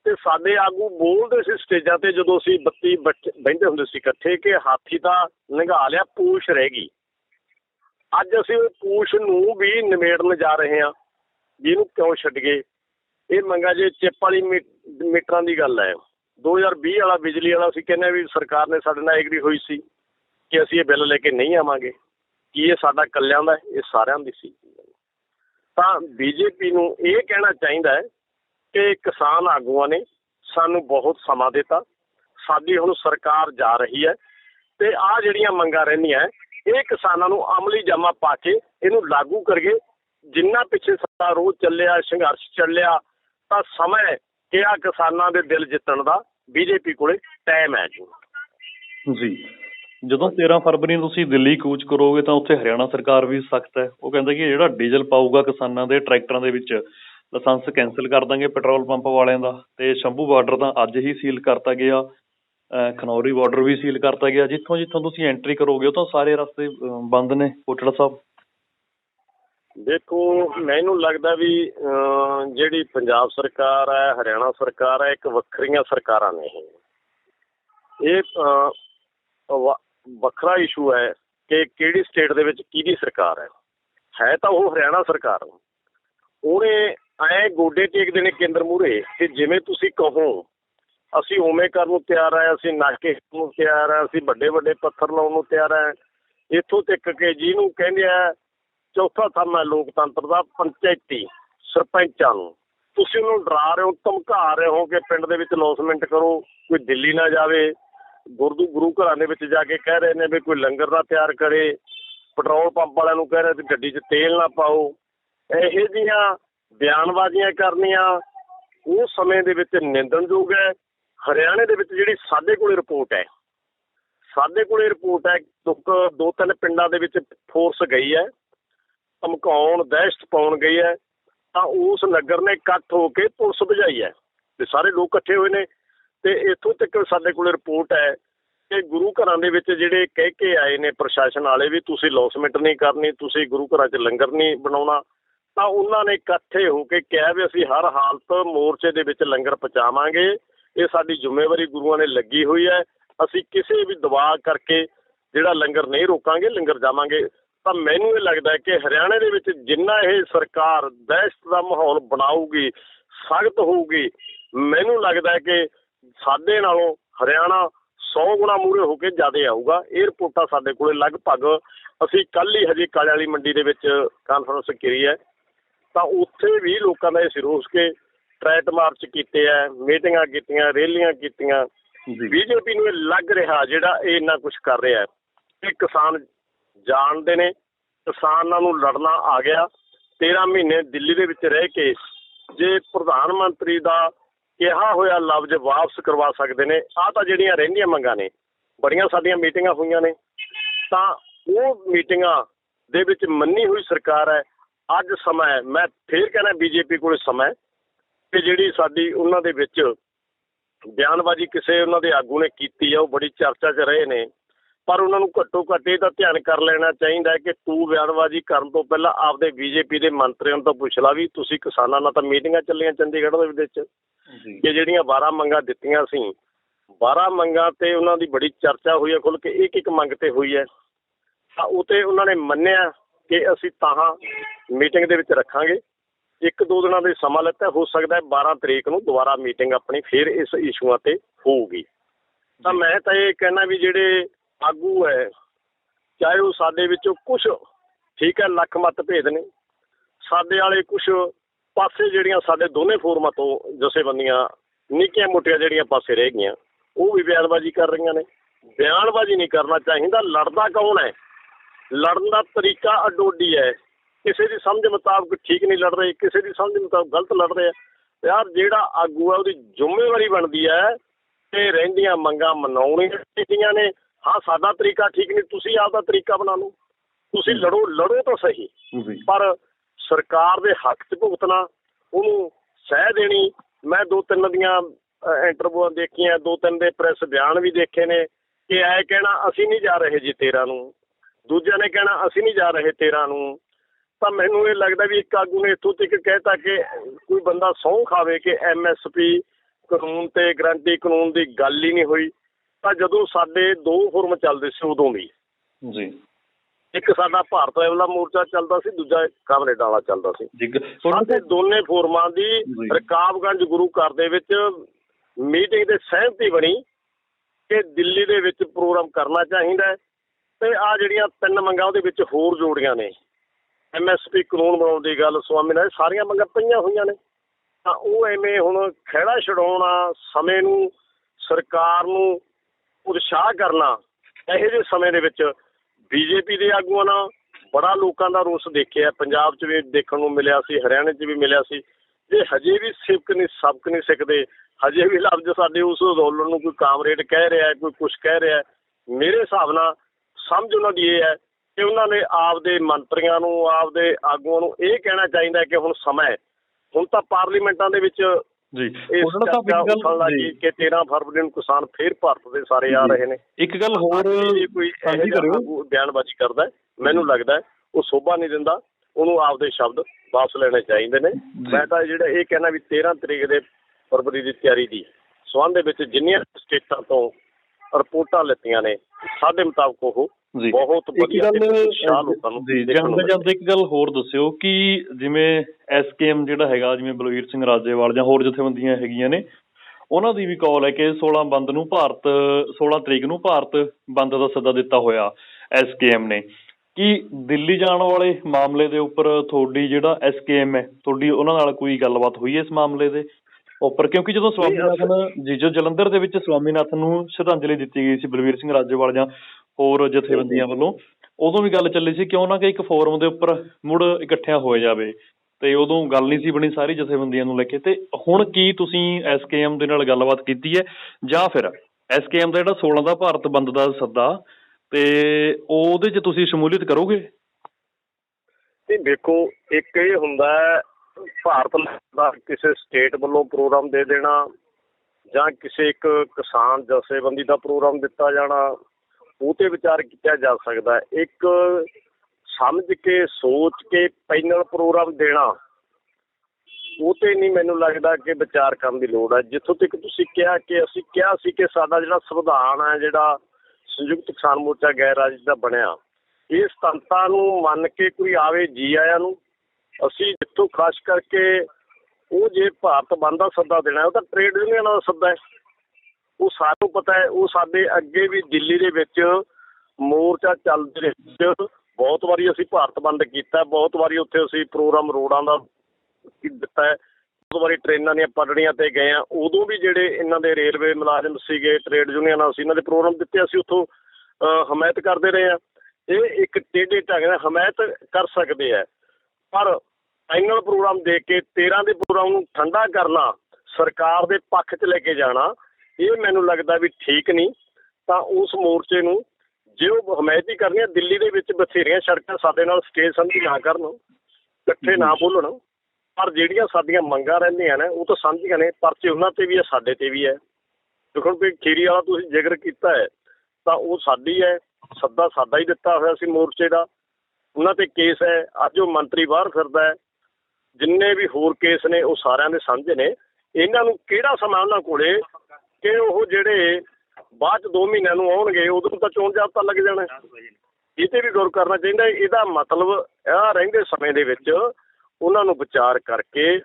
ਤੇ ਸਾਡੇ ਆਗੂ ਬੋਲਦੇ ਸੀ ਸਟੇਜਾਂ ਤੇ ਜਦੋਂ ਅਸੀਂ 32 ਬੱਚੇ ਬਹਿੰਦੇ ਹੁੰਦੇ ਸੀ ਇਕੱਠੇ ਕਿ ਹਾਥੀ ਤਾਂ ਨਿਗਾਹ ਲਿਆ, ਪੂਛ ਰਹਿ ਗਈ। ਅੱਜ ਅਸੀਂ ਉਹ ਪੂਛ ਨੂੰ ਵੀ ਨਿਮੇੜਨ ਜਾ ਰਹੇ ਹਾਂ। ਵੀ ਇਹਨੂੰ ਕਿਉਂ ਛੱਡ ਗਏ? ਇਹ ਮੰਗਾ ਜੇ ਚਿੱਪ ਵਾਲੀ ਮੀ- ਮੀਟਰਾਂ ਦੀ ਗੱਲ ਹੈ। 2020 ਵਾਲਾ ਬਿਜਲੀ ਵਾਲਾ ਅਸੀਂ ਕਹਿੰਦੇ ਵੀ ਸਰਕਾਰ ਨੇ ਸਾਡੇ ਨਾਲ ਐਗਰੀ ਹੋਈ ਸੀ ਕਿ ਅਸੀਂ ਇਹ ਬਿੱਲ ਲੈ ਕੇ ਨਹੀਂ ਆਵਾਂਗੇ। ਕੀ ਇਹ ਸਾਡਾ ਕੱਲਿਆਂ ਦਾ ਇਹ ਸਾਰਿਆਂ ਦੀ ਸੀ। ਤਾਂ ਬੀਜੇਪੀ ਨੂੰ ਇਹ ਕਹਿਣਾ ਚਾਹੀਦਾ ਹੈ ਕਿ ਕਿਸਾਨ ਆਗੂਆਂ ਨੇ ਸਾਨੂੰ ਬਹੁਤ ਸਮਾਂ ਦਿੱਤਾ। ਸਾਡੀ ਹੁਣ ਸਰਕਾਰ ਜਾ ਰਹੀ ਹੈ ਤੇ ਆ ਜਿਹੜੀਆਂ ਮੰਗਾਂ ਰਹਿੰਦੀਆਂ ਇਹ ਕਿਸਾਨਾਂ ਨੂੰ ਅਮਲੀ ਜਮਾ ਪਾ ਕੇ ਇਹਨੂੰ ਲਾਗੂ ਕਰੀਏ। ਜਿੰਨਾ ਪਿੱਛੇ ਸਾਡਾ ਰੋਜ਼ ਚੱਲਿਆ, ਸੰਘਰਸ਼ ਚੱਲਿਆ, ਤਾਂ ਸਮਾਂ ਹੈ ਕਿਸਾਨਾਂ ਦੇ ਦਿਲ ਜਿੱਤਣ ਦਾ। ਬੀਜੇਪੀ ਕੋਲੇ ਟਾਈਮ ਹੈ ਜੀ। ਜੀ। ਜਦੋਂ 13 ਫਰਵਰੀ ਨੂੰ ਤੁਸੀਂ ਦਿੱਲੀ ਕੂਚ ਕਰੋਗੇ ਤਾਂ ਉੱਥੇ ਹਰਿਆਣਾ ਸਰਕਾਰ ਵੀ ਸਖਤ ਹੈ। ਉਹ ਕਹਿੰਦਾ ਕਿ ਜਿਹੜਾ ਡੀਜ਼ਲ ਪਾਊਗਾ ਕਿਸਾਨਾਂ ਦੇ ਟਰੈਕਟਰਾਂ ਦੇ ਵਿੱਚ, ਲਾਇਸੈਂਸ ਕੈਂਸਲ ਕਰ ਦਾਂਗੇ ਪੈਟਰੋਲ ਪੰਪ ਵਾਲਿਆਂ ਦਾ। ਤੇ ਸ਼ੰਭੂ ਬਾਰਡਰ ਤਾਂ ਅੱਜ ਹੀ ਸੀਲ ਕਰਤਾ ਗਿਆ। ਖਨੌਰੀ ਬਾਰਡਰ ਵੀ ਸੀਲ ਕਰਤਾ ਗਿਆ। ਜਿੱਥੋਂ ਜਿੱਥੋਂ ਤੁਸੀਂ ਐਂਟਰੀ ਕਰੋਗੇ, ਉਹ ਤਾਂ ਸਾਰੇ ਰਸਤੇ ਬੰਦ ਨੇ, ਕੋਟੜਾ ਸਾਹਿਬ। ਦੇਖੋ, ਮੈਨੂੰ ਲੱਗਦਾ ਵੀ ਜਿਹੜੀ ਪੰਜਾਬ ਸਰਕਾਰ ਹੈ, ਹਰਿਆਣਾ ਸਰਕਾਰ ਹੈ, ਇੱਕ ਵੱਖਰੀਆਂ ਸਰਕਾਰਾਂ ਨੇ ਇਹ। ਵੱਖਰਾ ਇਸ਼ੂ ਹੈ ਕਿ ਕਿਹੜੀ ਸਟੇਟ ਦੇ ਵਿੱਚ ਕਿਹਦੀ ਸਰਕਾਰ ਹੈ। ਹੈ ਤਾਂ ਉਹ ਹਰਿਆਣਾ ਸਰਕਾਰ। ਉਹਨੇ ਐ ਗੋਡੇ ਟੇਕਦੇ ਨੇ ਕੇਂਦਰ ਮੂਹਰੇ ਕਿ ਜਿਵੇਂ ਤੁਸੀਂ ਕਹੋ ਅਸੀਂ ਉਵੇਂ ਕਰਨ ਨੂੰ ਤਿਆਰ ਆ ਅਸੀਂ ਨਾਕੇ ਨੂੰ ਤਿਆਰ ਆ ਅਸੀਂ ਵੱਡੇ ਵੱਡੇ ਪੱਥਰ ਲਾਉਣ ਨੂੰ ਤਿਆਰ ਆ ਇੱਥੋਂ ਤੱਕ ਕਿ ਜਿਹਨੂੰ ਕਹਿੰਦੇ ਆ, ਚੌਥਾ ਥੰਮ ਹੈ ਲੋਕਤੰਤਰ ਦਾ ਪੰਚਾਇਤੀ ਸਰਪੰਚਾਂ ਨੂੰ। ਤੁਸੀਂ ਉਹਨੂੰ ਡਰਾ ਰਹੇ ਹੋ, ਧਮਕਾ ਰਹੇ ਹੋ ਕਿ ਪਿੰਡ ਦੇ ਵਿੱਚ ਲੌਸਮੈਂਟ ਕਰੋ, ਕੋਈ ਦਿੱਲੀ ਨਾ ਜਾਵੇ। ਗੁਰਦੂ ਗੁਰੂ ਘਰਾਂ ਦੇ ਵਿੱਚ ਜਾ ਕੇ ਕਹਿ ਰਹੇ ਨੇ ਵੀ ਕੋਈ ਲੰਗਰ ਨਾ ਤਿਆਰ ਕਰੇ। ਪੈਟਰੋਲ ਪੰਪ ਵਾਲਿਆਂ ਨੂੰ ਕਹਿ ਰਹੇ ਤੇ ਗੱਡੀ 'ਚ ਤੇਲ ਨਾ ਪਾਓ। ਇਹੋ ਜਿਹੀਆਂ ਬਿਆਨਬਾਜ਼ੀਆਂ ਕਰਨੀਆਂ ਉਸ ਸਮੇਂ ਦੇ ਵਿੱਚ ਨਿੰਦਣਯੋਗ ਹੈ। ਹਰਿਆਣੇ ਦੇ ਵਿੱਚ ਜਿਹੜੀ ਸਾਡੇ ਕੋਲੇ ਰਿਪੋਰਟ ਹੈ, ਸਾਡੇ ਕੋਲੇ ਰਿਪੋਰਟ ਹੈ ਦੋ ਦੋ ਤਿੰਨ ਪਿੰਡਾਂ ਦੇ ਵਿੱਚ ਫੋਰਸ ਗਈ ਹੈ, ਧਮਕਾਉਣ, ਦਹਿਸ਼ਤ ਪਾਉਣ ਗਈ ਹੈ, ਤਾਂ ਉਸ ਨਗਰ ਨੇ ਇਕੱਠ ਹੋ ਕੇ ਪੁਲਿਸ ਭਜਾਈ ਹੈ ਤੇ ਸਾਰੇ ਲੋਕ ਇਕੱਠੇ ਹੋਏ ਨੇ ਤੇ ਇੱਥੋਂ ਤੱਕ ਸਾਡੇ ਕੋਲ ਰਿਪੋਰਟ ਹੈ ਕਿ ਗੁਰੂ ਘਰਾਂ ਦੇ ਵਿੱਚ ਜਿਹੜੇ ਕਹਿ ਕੇ ਆਏ ਨੇ ਪ੍ਰਸ਼ਾਸਨ ਵਾਲੇ ਵੀ ਤੁਸੀਂ ਲੌਸਮੈਂਟ ਨਹੀਂ ਕਰਨੀ, ਤੁਸੀਂ ਗੁਰੂ ਘਰਾਂ 'ਚ ਲੰਗਰ ਨਹੀਂ ਬਣਾਉਣਾ, ਤਾਂ ਉਹਨਾਂ ਨੇ ਇਕੱਠੇ ਹੋ ਕੇ ਕਿਹਾ ਵੀ ਅਸੀਂ ਹਰ ਹਾਲਤ ਮੋਰਚੇ ਦੇ ਵਿੱਚ ਲੰਗਰ ਪਹੁੰਚਾਵਾਂਗੇ ਇਹ ਸਾਡੀ ਜ਼ਿੰਮੇਵਾਰੀ ਗੁਰੂਆਂ ਨੇ ਲੱਗੀ ਹੋਈ ਹੈ। ਅਸੀਂ ਕਿਸੇ ਵੀ ਦਬਾਅ ਕਰਕੇ ਜਿਹੜਾ ਲੰਗਰ ਨਹੀਂ ਰੋਕਾਂਗੇ, ਲੰਗਰ ਜਾਵਾਂਗੇ। ਤਾਂ ਮੈਨੂੰ ਇਹ ਲੱਗਦਾ ਹੈ ਕਿ ਹਰਿਆਣਾ ਦੇ ਵਿੱਚ ਜਿੰਨਾ ਇਹ ਸਰਕਾਰ ਦਹਿਸ਼ਤ ਦਾ ਮਾਹੌਲ ਬਣਾਊਗੀ, ਸਖਤ ਹੋਊਗੀ, ਮੈਨੂੰ ਲੱਗਦਾ ਹੈ ਕਿ ਸਾਡੇ ਨਾਲੋਂ ਹਰਿਆਣਾ 100 ਗੁਣਾ ਮੂਰੇ ਹੋ ਕੇ ਜ਼ਿਆਦਾ ਆਊਗਾ। ਇਹ ਸਾਡੇ ਕੋਲੇ ਲਗਭਗ, ਅਸੀਂ ਕੱਲ ਹੀ ਹਜੇ ਕਾਲੇ ਵਾਲੀ ਮੰਡੀ ਦੇ ਵਿੱਚ ਕਾਨਫਰੰਸ ਕਰੀ ਹੈ। ਤਾਂ ਉੱਥੇ ਵੀ ਲੋਕਾਂ ਦਾ ਇਹ ਸਿਰੋਸ ਕੇ ਟਰੈਟ ਮਾਰਚ ਕੀਤੇ ਆ ਮੀਟਿੰਗਾਂ ਕੀਤੀਆਂ ਰੈਲੀਆਂ ਕੀਤੀਆਂ। ਬੀਜੇਪੀ ਨੂੰ ਇਹ ਲੱਗ ਰਿਹਾ ਜਿਹੜਾ ਇਹ ਇੰਨਾ ਕੁਝ ਕਰ ਰਿਹਾ ਹੈ। ਕਿ ਕਿਸਾਨ ਜਾਣਦੇ ਨੇ ਕਿਸਾਨਾਂ ਨੂੰ ਲੜਨਾ ਆ ਗਿਆ। 13 ਮਹੀਨੇ ਦਿੱਲੀ ਦੇ ਵਿੱਚ ਰਹਿ ਕੇ ਜੇ ਪ੍ਰਧਾਨ ਮੰਤਰੀ ਦਾ ਕਿਹਾ ਹੋਇਆ ਲਫ਼ਜ਼ ਵਾਪਸ ਕਰਵਾ ਸਕਦੇ ਨੇ ਆਹ ਤਾਂ ਜਿਹੜੀਆਂ ਰਹਿੰਦੀਆਂ ਮੰਗਾਂ ਨੇ ਬੜੀਆਂ ਸਾਡੀਆਂ ਮੀਟਿੰਗਾਂ ਹੋਈਆਂ ਨੇ। ਤਾਂ ਉਹ ਮੀਟਿੰਗਾਂ ਦੇ ਵਿੱਚ ਮੰਨੀ ਹੋਈ ਸਰਕਾਰ ਹੈ ਅੱਜ ਸਮਾਂ ਹੈ। ਮੈਂ ਫੇਰ ਕਹਿਣਾ ਬੀਜੇਪੀ ਕੋਲ ਸਮਾਂ ਕਿ ਜਿਹੜੀ ਸਾਡੀ ਉਹਨਾਂ ਦੇ ਵਿੱਚ ਬਿਆਨਬਾਜ਼ੀ ਕਿਸੇ ਉਹਨਾਂ ਦੇ ਆਗੂ ਨੇ ਕੀਤੀ ਆ ਉਹ ਬੜੀ ਚਰਚਾ 'ਚ ਰਹੇ ਨੇ। ਪਰ ਉਹਨਾਂ ਨੂੰ ਘੱਟੋ ਘੱਟ ਇਹ ਤਾਂ ਧਿਆਨ ਕਰ ਲੈਣਾ ਚਾਹੀਦਾ ਹੈ ਕਿ ਤੂੰ ਬਿਆਨਬਾਜ਼ੀ ਕਰਨ ਤੋਂ ਪਹਿਲਾਂ ਆਪਦੇ ਬੀਜੇਪੀ ਦੇ ਮੰਤਰੀਆਂ ਤੋਂ ਪੁੱਛ ਲਾ ਵੀ ਤੁਸੀਂ ਕਿਸਾਨਾਂ ਨਾਲ ਤਾਂ ਮੀਟਿੰਗਾਂ ਚੱਲੀਆਂ ਚੰਡੀਗੜ੍ਹ ਦੇ ਵਿੱਚ। ਕਿ ਜਿਹੜੀਆਂ 12 ਮੰਗਾਂ ਦਿੱਤੀਆਂ ਸੀ 12 ਮੰਗਾਂ ਤੇ ਉਹਨਾਂ ਦੀ ਬੜੀ ਚਰਚਾ ਹੋਈ ਹੈ ਖੁੱਲ ਕੇ ਇੱਕ ਇੱਕ ਮੰਗ ਤੇ ਹੋਈ ਹੈ। ਤਾਂ ਉਹ ਤੇ ਉਹਨਾਂ ਨੇ ਮੰਨਿਆ ਕਿ ਅਸੀਂ ਤਾਂ ਮੀਟਿੰਗ ਦੇ ਵਿੱਚ ਰੱਖਾਂਗੇ। ਇੱਕ ਦੋ ਦਿਨਾਂ ਦੇ ਸਮਾਂ ਲੱਤਾ ਹੋ ਸਕਦਾ ਹੈ 12 ਤਰੀਕ ਨੂੰ ਦੁਬਾਰਾ ਮੀਟਿੰਗ ਆਪਣੀ ਫਿਰ ਇਸ ਇਸ਼ੂਆਂ ਤੇ ਹੋਊਗੀ। ਤਾਂ ਮੈਂ ਤਾਂ ਇਹ ਕਹਿਣਾ ਵੀ ਜਿਹੜੇ ਆਗੂ ਹੈ ਚਾਹੇ ਉਹ ਸਾਡੇ ਵਿੱਚੋਂ ਕੁਝ ਠੀਕ ਹੈ ਲੱਖ ਮਤ ਭੇਦ ਨੇ ਸਾਡੇ ਵਾਲੇ ਕੁਝ ਪਾਸੇ ਜਿਹੜੀਆਂ ਸਾਡੇ ਦੋਨੇ ਫੋਰਮਾਂ ਤੋਂ ਜਥੇਬੰਦੀਆਂ ਨਿੱਕੀਆਂ ਮੋਟੀਆਂ ਜਿਹੜੀਆਂ ਪਾਸੇ ਰਹਿ ਗਈਆਂ ਉਹ ਵੀ ਬਿਆਨਬਾਜ਼ੀ ਕਰ ਰਹੀਆਂ ਨੇ। ਬਿਆਨਬਾਜ਼ੀ ਨਹੀਂ ਕਰਨਾ ਚਾਹੀਦਾ ਲੜਦਾ ਕੌਣ ਹੈ? ਲੜਨ ਦਾ ਤਰੀਕਾ ਅਡੋਡੀ ਹੈ। ਕਿਸੇ ਦੀ ਸਮਝ ਮੁਤਾਬਕ ਠੀਕ ਨਹੀਂ ਲੜ ਰਹੇ ਕਿਸੇ ਦੀ ਸਮਝ ਮੁਤਾਬਕ ਗਲਤ ਲੜ ਰਹੇ ਆ। ਯਾਰ ਜਿਹੜਾ ਆਗੂ ਹੈ ਉਹਦੀ ਜ਼ਿੰਮੇਵਾਰੀ ਬਣਦੀ ਹੈ ਤੇ ਰਹਿੰਦੀਆਂ ਮੰਗਾਂ ਮਨਾਉਣੀਆਂ ਚਾਹੀਦੀਆਂ ਨੇ। ਹਾਂ ਸਾਡਾ ਤਰੀਕਾ ਠੀਕ ਨਹੀਂ ਤੁਸੀਂ ਆਪਦਾ ਤਰੀਕਾ ਬਣਾ ਲਓ। ਤੁਸੀਂ ਲੜੋ ਲੜੋ ਤਾਂ ਸਹੀ। ਪਰ ਸਰਕਾਰ ਦੇ ਹੱਕ 'ਚ ਭੁਗਤਣਾ ਉਹਨੂੰ ਸਹਿ ਦੇਣੀ। ਮੈਂ ਦੋ ਤਿੰਨ ਦੀਆਂ ਇੰਟਰਵਿਊਆਂ ਦੇਖੀਆਂ ਦੋ ਤਿੰਨ ਦੇ ਪ੍ਰੈਸ ਬਿਆਨ ਵੀ ਦੇਖੇ ਨੇ ਕਿ ਐ ਕਹਿਣਾ ਅਸੀਂ ਨਹੀਂ ਜਾ ਰਹੇ ਜੀ 13 ਨੂੰ। ਦੂਜਿਆਂ ਨੇ ਕਹਿਣਾ ਅਸੀਂ ਨਹੀਂ ਜਾ ਰਹੇ 13 ਨੂੰ। ਤਾਂ ਮੈਨੂੰ ਇਹ ਲੱਗਦਾ ਵੀ ਇੱਕ ਆਗੂ ਨੇ ਇੱਥੋਂ ਤੱਕ ਕਹਿਤਾ ਕਿ ਕੋਈ ਬੰਦਾ ਸਹੁੰ ਖਾਵੇ ਕਿ ਐਮਐਸਪੀ ਕਾਨੂੰਨ ਤੇ ਗਰੰਟੀ ਕਾਨੂੰਨ ਦੀ ਗੱਲ ਹੀ ਨਹੀਂ ਹੋਈ। ਤਾਂ ਜਦੋਂ ਸਾਡੇ ਦੋ ਫੋਰਮ ਚੱਲਦੇ ਸੀ ਉਦੋਂ ਵੀ। ਜੀ। ਇੱਕ ਸਾਡਾ ਭਾਰਤ ਵਾਲਾ ਮੋਰਚਾ ਚੱਲਦਾ ਸੀ ਦੂਜਾ ਕਾਮਰੇਡ ਵਾਲਾ ਚੱਲਦਾ ਸੀ। ਸਾਡੇ ਦੋਨੇ ਫੋਰਮਾਂ ਦੀ। ਰਕਾਬਗੰਜ ਗੁਰੂ ਘਰ ਦੇ ਵਿੱਚ ਮੀਟਿੰਗ ਦੇ ਸਹਿਮਤੀ ਬਣੀ ਕਿ ਦਿੱਲੀ ਦੇ ਵਿੱਚ ਪ੍ਰੋਗਰਾਮ ਕਰਨਾ ਚਾਹੀਦਾ ਤੇ ਆ ਜਿਹੜੀਆਂ ਤਿੰਨ ਮੰਗਾਂ ਉਹਦੇ ਵਿੱਚ ਹੋਰ ਜੋੜੀਆਂ ਨੇ। ਐਮਐਸਪੀ ਕਾਨੂੰਨ ਬਣਾਉਣ ਦੀ ਗੱਲ ਸਵਾਮੀਨਾਥਨ ਸਾਰੀਆਂ ਮੰਗਾਂ ਪਈਆਂ ਹੋਈਆਂ ਨੇ। ਤਾਂ ਉਹ ਐਵੇਂ ਹੁਣ ਖਹਿੜਾ ਛਡਾਉਣਾ, ਸਮੇਂ ਨੂੰ, ਸਰਕਾਰ ਨੂੰ ਉਤਸ਼ਾਹ ਕਰਨਾ, ਇਹੋ ਜਿਹੇ ਸਮੇਂ ਦੇ ਵਿੱਚ ਬੀਜੇਪੀ ਦੇ ਆਗੂਆਂ ਨਾਲ ਬੜਾ ਲੋਕਾਂ ਦਾ ਰੋਸ ਦੇਖਿਆ। ਪੰਜਾਬ 'ਚ ਵੀ ਦੇਖਣ ਨੂੰ ਮਿਲਿਆ ਸੀ, ਹਰਿਆਣੇ 'ਚ ਵੀ ਮਿਲਿਆ ਸੀ। ਜੇ ਹਜੇ ਵੀ ਸਿੱਖ ਨਹੀਂ, ਸਬਕ ਨਹੀਂ ਸਿੱਖਦੇ, ਹਜੇ ਵੀ ਲਫ਼ਜ਼ ਸਾਡੇ ਉਸ ਅੰਦੋਲਨ ਨੂੰ ਕੋਈ ਕਾਮਰੇਡ ਕਹਿ ਰਿਹਾ ਕੋਈ ਕੁਝ ਕਹਿ ਰਿਹਾ ਮੇਰੇ ਹਿਸਾਬ ਨਾਲ ਸਮਝ ਉਹਨਾਂ ਦੀ ਇਹ ਹੈ ਕਿ ਉਹਨਾਂ ਨੇ ਆਪਦੇ ਮੰਤਰੀਆਂ ਨੂੰ ਆਪਦੇ ਆਗੂਆਂ ਨੂੰ ਇਹ ਕਹਿਣਾ ਚਾਹੀਦਾ ਹੈ ਕਿ ਹੁਣ ਸਮਾਂ ਹੈ। ਹੁਣ ਤਾਂ ਪਾਰਲੀਮੈਂਟਾਂ ਦੇ ਵਿੱਚ ਜੀ। ਉਹਨਾਂ ਸਾਹਿਬ ਚਰਚਾ ਇੱਕ ਗੱਲ ਲੱਗੀ ਜੀ। ਕਿ 13 ਫਰਵਰੀ ਨੂੰ ਕਿਸਾਨ ਫੇਰ ਭਾਰਤ ਦੇ ਸਾਰੇ ਆ। ਰਹੇ ਨੇ। ਇੱਕ ਗੱਲ ਹੋਰ ਜੇ ਕੋਈ ਸਾਂਝੀ ਕਰਿਓ। ਆਗੂ ਬਿਆਨਬਾਜ਼ੀ ਕਰਦਾ ਮੈਨੂੰ ਲੱਗਦਾ ਉਹ ਸੋਭਾ ਨਹੀਂ ਦਿੰਦਾ ਉਹਨੂੰ ਆਪਦੇ ਸ਼ਬਦ ਵਾਪਸ ਲੈਣੇ ਚਾਹੀਦੇ ਨੇ। ਮੈਂ ਤਾਂ ਜਿਹੜਾ ਇਹ ਕਹਿਣਾ ਵੀ 13 ਤਰੀਕ ਦੇ ਫਰਵਰੀ ਦੀ ਤਿਆਰੀ ਦੀ ਸਬੰਧ ਦੇ ਵਿੱਚ ਜਿੰਨੀਆਂ ਸਟੇਟਾਂ ਤੋਂ ਰਿਪੋਰਟਾਂ ਲਿੱਤੀਆਂ ਨੇ ਸਾਡੇ ਮੁਤਾਬਕ ਉਹ ਜੀ। ਬਹੁਤ ਵਧੀਆ ਉਤਸ਼ਾਹ ਲੋਕਾਂ ਨੂੰ ਜੀ ਜਾਂਦੇ ਜਾਂਦੇ ਇੱਕ ਗੱਲ ਹੋਰ ਦੱਸਿਓ ਕਿ ਜਿਵੇਂ ਐਸਕੇਐਮ ਜਿਹੜਾ ਹੈਗਾ ਜਿਵੇਂ ਬਲਵੀਰ ਸਿੰਘ ਰਾਜੇਵਾਲ ਜਾਂ ਹੋਰ ਜਥੇਬੰਦੀਆਂ ਹੈਗੀਆਂ ਨੇ ਉਹਨਾਂ ਦੀ ਵੀ ਕਾਲ ਹੈ ਕਿ 16 ਬੰਦ ਨੂੰ ਭਾਰਤ 16 ਤਰੀਕ ਨੂੰ ਭਾਰਤ ਬੰਦ ਦਾ ਸੱਦਾ ਦਿੱਤਾ ਹੋਇਆ ਐਸਕੇਐਮ ਨੇ। ਕਿ ਦਿੱਲੀ ਜਾਣ ਵਾਲੇ ਮਾਮਲੇ ਦੇ ਉੱਪਰ ਤੁਹਾਡੀ ਜਿਹੜਾ ਐਸਕੇਐਮ ਹੈ ਤੁਹਾਡੀ ਉਹਨਾਂ ਨਾਲ ਕੋਈ ਗੱਲਬਾਤ ਹੋਈ ਹੈ ਇਸ ਮਾਮਲੇ ਦੇ ਉੱਪਰ? ਕਿਉਂਕਿ ਜਦੋਂ ਸਵਾਮੀਨਾਥਨ ਜੀ ਜੋ ਜਲੰਧਰ ਦੇ ਵਿੱਚ ਸਵਾਮੀਨਾਥਨ ਨੂੰ ਸ਼ਰਧਾਂਜਲੀ ਦਿੱਤੀ ਗਈ ਸੀ ਬਲਵੀਰ ਸਿੰਘ ਰਾਜੇਵਾਲ ਜਾਂ ਹੋਰ ਜਥੇਬੰਦੀਆਂ ਵੱਲੋਂ। ਉਦੋਂ ਵੀ ਗੱਲ ਚੱਲੀ ਸੀ ਕਿਉਂ ਨਾ ਕਿ ਇੱਕ ਫੋਰਮ ਦੇ ਉੱਪਰ ਮੁੜ ਇਕੱਠਿਆ ਹੋਇਆ ਜਾਵੇ। ਤੇ ਉਦੋਂ ਗੱਲ ਨਹੀਂ ਸੀ ਬਣੀ ਸਾਰੀ ਜਥੇਬੰਦੀਆਂ ਨੂੰ ਲੈ ਕੇ। ਤੇ ਹੁਣ ਕੀ ਤੁਸੀਂ ਐਸਕੇਐਮ ਦੇ ਨਾਲ ਗੱਲਬਾਤ ਕੀਤੀ ਹੈ? ਜਾਂ ਫਿਰ ਐਸਕੇਐਮ ਦਾ ਜਿਹੜਾ 16 ਦਾ ਭਾਰਤ ਬੰਦ ਦਾ ਸੱਦਾ, ਤੇ ਉਹਦੇ 'ਚ ਤੁਸੀਂ ਸ਼ਮੂਲੀਅਤ ਕਰੋਗੇ? ਨਹੀਂ ਦੇਖੋ ਇੱਕ ਇਹ ਹੁੰਦਾ ਹੈ, ਭਾਰਤ ਦਾ ਕਿਸੇ ਸਟੇਟ ਵੱਲੋਂ ਪ੍ਰੋਗਰਾਮ ਦੇ ਦੇਣਾ ਜਾਂ ਕਿਸੇ ਇੱਕ ਕਿਸਾਨ ਜਥੇਬੰਦੀ ਦਾ ਪ੍ਰੋਗਰਾਮ ਦਿੱਤਾ ਜਾਣਾ। ਉਹ ਤੇ ਵਿਚਾਰ ਕੀਤਾ ਜਾ ਸਕਦਾ ਇੱਕ ਸਮਝ ਕੇ, ਸੋਚ ਕੇ ਪੈਨਲ ਪ੍ਰੋਗਰਾਮ ਦੇਣਾ, ਉਹ ਤੇ ਨਹੀਂ ਮੈਨੂੰ ਲੱਗਦਾ ਕਿ ਵਿਚਾਰ ਕਰਨ ਦੀ ਲੋੜ ਹੈ। ਜਿੱਥੋਂ ਤੱਕ ਤੁਸੀਂ ਕਿਹਾ ਕਿ ਅਸੀਂ ਕਿਹਾ ਸੀ ਕਿ ਸਾਡਾ ਜਿਹੜਾ ਸੰਵਿਧਾਨ ਹੈ, ਜਿਹੜਾ ਸੰਯੁਕਤ ਕਿਸਾਨ ਮੋਰਚਾ ਗੈਰ ਰਾਜ ਦਾ ਬਣਿਆ ਇਸ ਤੰਤਾਂ ਨੂੰ ਮੰਨ ਕੇ ਕੋਈ ਆਵੇ ਜੀ ਆਇਆਂ ਨੂੰ, ਅਸੀਂ ਜਿੱਥੋਂ ਖਾਸ ਕਰਕੇ ਉਹ ਜੇ ਭਾਰਤ ਬੰਦ ਦਾ ਸੱਦਾ ਦੇਣਾ ਉਹ ਤਾਂ ਟ੍ਰੇਡ ਯੂਨੀਅਨਾਂ ਦਾ ਸੱਦਾ ਹੈ। ਉਹ ਸਾਨੂੰ ਪਤਾ ਹੈ ਉਹ ਸਾਡੇ ਅੱਗੇ ਵੀ ਦਿੱਲੀ ਦੇ ਵਿੱਚ ਮੋਰਚਾ ਚੱਲਦੇ ਰਹੇ ਬਹੁਤ ਵਾਰੀ ਅਸੀਂ ਭਾਰਤ ਬੰਦ ਕੀਤਾ ਬਹੁਤ ਵਾਰੀ ਉੱਥੇ ਅਸੀਂ ਪ੍ਰੋਗਰਾਮ ਰੋਡਾਂ ਦਾ ਦਿੱਤਾ ਬਹੁਤ ਵਾਰੀ ਟ੍ਰੇਨਾਂ ਦੀਆਂ ਪਟੜੀਆਂ ਤੇ ਗਏ ਆ ਉਦੋਂ ਵੀ ਜਿਹੜੇ ਇਹਨਾਂ ਦੇ ਰੇਲਵੇ ਮੁਲਾਜ਼ਮ ਸੀਗੇ ਟ੍ਰੇਡ ਯੂਨੀਅਨਾਂ ਅਸੀਂ ਇਹਨਾਂ ਦੇ ਪ੍ਰੋਗਰਾਮ ਦਿੱਤੇ ਅਸੀਂ ਉੱਥੋਂ ਅਹ, ਹਮਾਇਤ ਕਰਦੇ ਰਹੇ ਆ ਇਹ ਇੱਕ ਟੇਢੇ ਢੰਗ ਨਾਲ ਹਮਾਇਤ ਕਰ ਸਕਦੇ ਆ ਪਰ ਫਾਈਨਲ ਪ੍ਰੋਗਰਾਮ ਦੇ ਕੇ 13 ਦੇ ਪ੍ਰੋਗਰਾਮ ਨੂੰ ਠੰਡਾ ਕਰਨਾ ਸਰਕਾਰ ਦੇ ਪੱਖ 'ਚ ਲੈ ਕੇ ਜਾਣਾ ਇਹ ਮੈਨੂੰ ਲੱਗਦਾ ਵੀ ਠੀਕ ਨਹੀਂ ਤਾਂ ਉਸ ਮੋਰਚੇ ਨੂੰ ਜੇ ਉਹ ਹਮਾਇਤੀ ਕਰਨੀ ਆ ਦਿੱਲੀ ਦੇ ਵਿੱਚ ਬਥੇਰੀਆਂ ਸੜਕਾਂ ਸਾਡੇ ਨਾਲ ਸਟੇਜ ਸੰਧੀ ਨਾ ਕਰਨ ਇਕੱਠੇ ਨਾ ਬੋਲਣ ਪਰ ਜਿਹੜੀਆਂ ਸਾਡੀਆਂ ਮੰਗਾਂ ਰਹਿੰਦੀਆਂ ਨੇ ਉਹ ਤਾਂ ਸਮਝੀਆਂ ਨੇ ਪਰਚੇ ਉਹਨਾਂ ਤੇ ਵੀ ਹੈ ਸਾਡੇ ਤੇ ਵੀ ਹੈ। ਦੇਖੋ ਵੀ ਖੀਰੀ ਵਾਲਾ ਤੁਸੀਂ ਜ਼ਿਕਰ ਕੀਤਾ ਹੈ ਤਾਂ ਉਹ ਸਾਡੀ ਹੈ ਸੱਦਾ ਸਾਦਾ ਹੀ ਦਿੱਤਾ ਹੋਇਆ ਸੀ ਮੋਰਚੇ ਦਾ। ਉਹਨਾਂ ਤੇ ਕੇਸ ਹੈ ਅੱਜ ਉਹ ਮੰਤਰੀ ਬਾਹਰ ਫਿਰਦਾ ਹੈ। ਜਿੰਨੇ ਵੀ ਹੋਰ ਕੇਸ ਨੇ ਉਹ ਸਾਰਿਆਂ ਦੇ ਸਾਂਝੇ ਨੇ। ਇਹਨਾਂ ਨੂੰ ਕਿਹੜਾ ਸਮਾਂ ਉਹਨਾਂ ਕੋਲੇ? ਕਿ ਉਹ ਜਿਹੜੇ ਬਾਅਦ ਚ 2 ਮਹੀਨਿਆਂ ਨੂੰ ਆਉਣਗੇ ਉਦੋਂ ਤਾਂ ਚੋਣ ਜਾਬਤਾ ਲੱਗ ਜਾਣਾ। ਇਹ ਤੇ ਵੀ ਗੌਰ ਕਰਨਾ ਚਾਹੀਦਾ। ਇਹਦਾ ਮਤਲਬ ਆ ਰਹਿੰਦੇ ਸਮੇਂ ਦੇ ਵਿੱਚ ਉਹਨਾਂ ਨੂੰ ਵਿਚਾਰ ਕਰਕੇ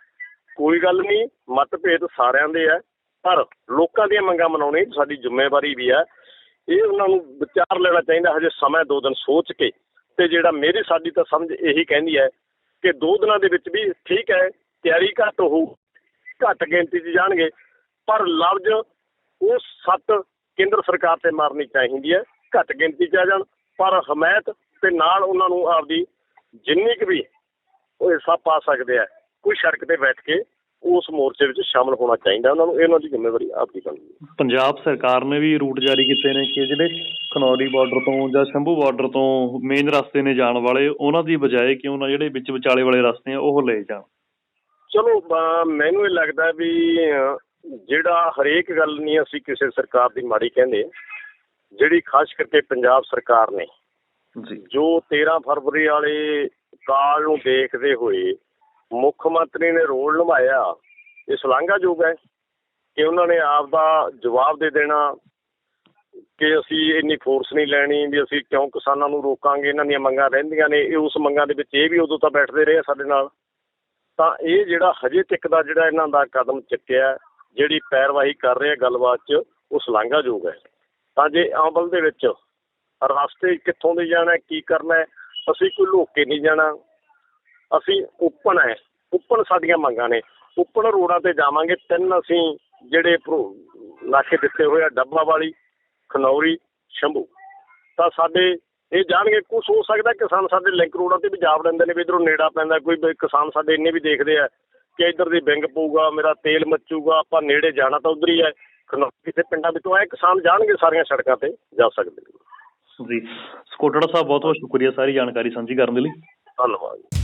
ਕੋਈ ਗੱਲ ਨਹੀਂ ਮਤਭੇਦ ਸਾਰਿਆਂ ਦੇ ਹੈ। ਪਰ ਲੋਕਾਂ ਦੀਆਂ ਮੰਗਾਂ ਮਨਾਉਣੀ ਸਾਡੀ ਜ਼ਿੰਮੇਵਾਰੀ ਵੀ ਹੈ। ਇਹ ਉਹਨਾਂ ਨੂੰ ਵਿਚਾਰ ਲੈਣਾ ਚਾਹੀਦਾ ਹਜੇ ਸਮਾਂ ਦੋ ਦਿਨ ਸੋਚ ਕੇ। ਤੇ ਜਿਹੜਾ ਮੇਰੀ ਸਾਡੀ ਤਾਂ ਸਮਝ ਇਹੀ ਕਹਿੰਦੀ ਹੈ ਕਿ ਦੋ ਦਿਨਾਂ ਦੇ ਵਿੱਚ ਵੀ ਠੀਕ ਹੈ ਤਿਆਰੀ ਘੱਟ ਹੋਊ ਘੱਟ ਗਿਣਤੀ 'ਚ ਜਾਣਗੇ। ਪਰ ਲਫ਼ਜ਼ ਉਹ ਸੱਤ ਕੇਂਦਰ ਸਰਕਾਰ ਤੇ ਮਾਰਨੀ ਚਾਹੀਦੀ ਹੈ ਘੱਟ ਗਿਣਤੀ 'ਚ ਆ ਜਾਣ ਪਰ ਹਮਾਇਤ ਤੇ ਨਾਲ ਉਹਨਾਂ ਨੂੰ ਆਪਦੀ ਜਿੰਨੀ ਕੁ ਵੀ ਉਹ ਹਿੱਸਾ ਪਾ ਸਕਦੇ ਆ ਕੋਈ ਸੜਕ ਤੇ ਬੈਠ ਕੇ ਉਸ ਮੋਰਚੇ ਵਿੱਚ ਸ਼ਾਮਲ ਹੋਣਾ ਚਾਹੀਦਾ ਉਹਨਾਂ ਨੂੰ ਇਹਨਾਂ ਦੀ ਜ਼ਿੰਮੇਵਾਰੀ ਆਪਦੀ ਬਣਦੀ ਹੈ। ਪੰਜਾਬ ਸਰਕਾਰ ਨੇ ਵੀ ਰੂਟ ਜਾਰੀ ਕੀਤੇ ਨੇ ਕਿ ਜਿਹੜੇ ਖਨੌਰੀ ਬਾਰਡਰ ਤੋਂ ਜਾਂ ਸ਼ੰਭੂ ਬਾਰਡਰ ਤੋਂ ਮੇਨ ਰਸਤੇ ਨੇ ਜਾਣ ਵਾਲੇ ਉਹਨਾਂ ਦੀ ਬਜਾਏ ਕਿਉਂ ਨਾ ਜਿਹੜੇ ਵਿੱਚ ਵਿਚਾਲੇ ਵਾਲੇ ਰਸਤੇ ਆ ਉਹ ਲੈ ਜਾਣ। ਚਲੋ ਮੈਨੂੰ ਇਹ ਲੱਗਦਾ ਵੀ ਜਿਹੜਾ ਹਰੇਕ ਗੱਲ ਨਹੀਂ ਅਸੀਂ ਕਿਸੇ ਸਰਕਾਰ ਦੀ ਮਾੜੀ ਕਹਿੰਦੇ ਜਿਹੜੀ ਖਾਸ ਕਰਕੇ ਪੰਜਾਬ ਸਰਕਾਰ ਨੇ ਜੀ। ਜੋ 13 ਫਰਵਰੀ ਵਾਲੇ ਕਾਲ ਨੂੰ ਦੇਖਦੇ ਹੋਏ ਮੁੱਖ ਮੰਤਰੀ ਨੇ ਰੋਲ ਨਿਭਾਇਆ ਇਹ ਸ਼ਲਾਘਾਯੋਗ ਹੈ ਕਿ ਉਹਨਾਂ ਨੇ ਆਪ ਦਾ ਜਵਾਬ ਦੇ ਦੇਣਾ ਕਿ ਅਸੀਂ ਇੰਨੀ ਫੋਰਸ ਨਹੀਂ ਲੈਣੀ ਵੀ ਅਸੀਂ ਕਿਉਂ ਕਿਸਾਨਾਂ ਨੂੰ ਰੋਕਾਂਗੇ ਇਹਨਾਂ ਦੀਆਂ ਮੰਗਾਂ ਰਹਿੰਦੀਆਂ ਨੇ ਇਹ ਉਸ ਮੰਗਾਂ ਦੇ ਵਿੱਚ ਇਹ ਵੀ ਉਦੋਂ ਤਾਂ ਬੈਠਦੇ ਰਹੇ ਸਾਡੇ ਨਾਲ। ਤਾਂ ਇਹ ਜਿਹੜਾ ਹਜੇ ਤੱਕ ਦਾ ਜਿਹੜਾ ਇਹਨਾਂ ਦਾ ਕਦਮ ਚੱਕਿਆ ਜਿਹੜੀ ਪੈਰਵਾਈ ਕਰ ਰਹੇ ਆ ਗੱਲਬਾਤ 'ਚ, ਉਹ ਸ਼ਲਾਘਾਯੋਗ ਹੈ। ਤਾਂ ਜੇ ਅਮਲ ਦੇ ਵਿੱਚ ਰਸਤੇ ਕਿੱਥੋਂ ਦੇ ਜਾਣਾ, ਕੀ ਕਰਨਾ ਅਸੀਂ ਕੋਈ ਲੁੱਕ ਕੇ ਨਹੀਂ ਜਾਣਾ। ਅਸੀਂ ਓਪਨ ਹੈ। ਓਪਨ ਸਾਡੀਆਂ ਮੰਗਾਂ ਨੇ। ਓਪਨ ਰੋਡਾਂ ਤੇ ਜਾਵਾਂਗੇ। ਤਿੰਨ ਅਸੀਂ ਜਿਹੜੇ ਪ੍ਰੋ- ਦਿੱਤੇ ਹੋਏ ਆ ਡੱਬਾ ਵਾਲੀ ਖਨੌਰੀ, ਸ਼ੰਭੂ। ਤਾਂ ਸਾਡੇ ਇਹ ਜਾਣਗੇ ਕੁਝ ਹੋ ਸਕਦਾ ਕਿਸਾਨ ਸਾਡੇ ਲਿੰਕ ਰੋਡਾਂ ਤੇ ਵੀ ਜਾ ਵੜਦੇ ਨੇ ਵੀ ਇਧਰੋਂ ਨੇੜਾ ਪੈਂਦਾ, ਕੋਈ ਕਿਸਾਨ ਸਾਡੇ ਇੰਨੇ ਵੀ ਦੇਖਦੇ ਆ। ਕਿ ਇੱਧਰ ਦੀ ਵਿੰਗ ਪਊਗਾ ਮੇਰਾ ਤੇਲ ਮੱਚੂਗਾ ਆਪਾਂ ਨੇੜੇ ਜਾਣਾ ਤਾਂ ਉਧਰ ਹੀ ਹੈ। ਖਨੌਰੀ ਕਿਸੇ ਪਿੰਡਾਂ ਵਿੱਚੋਂ ਆਏ ਕਿਸਾਨ ਜਾਣਗੇ ਸਾਰੀਆਂ ਸੜਕਾਂ ਤੇ ਜਾ ਸਕਦੇ ਨੇ। ਜੀ। ਸਕੋਟੜਾ ਸਾਹਿਬ ਬਹੁਤ ਬਹੁਤ ਸ਼ੁਕਰੀਆ ਸਾਰੀ ਜਾਣਕਾਰੀ ਸਾਂਝੀ ਕਰਨ ਦੇ ਲਈ। ਧੰਨਵਾਦ।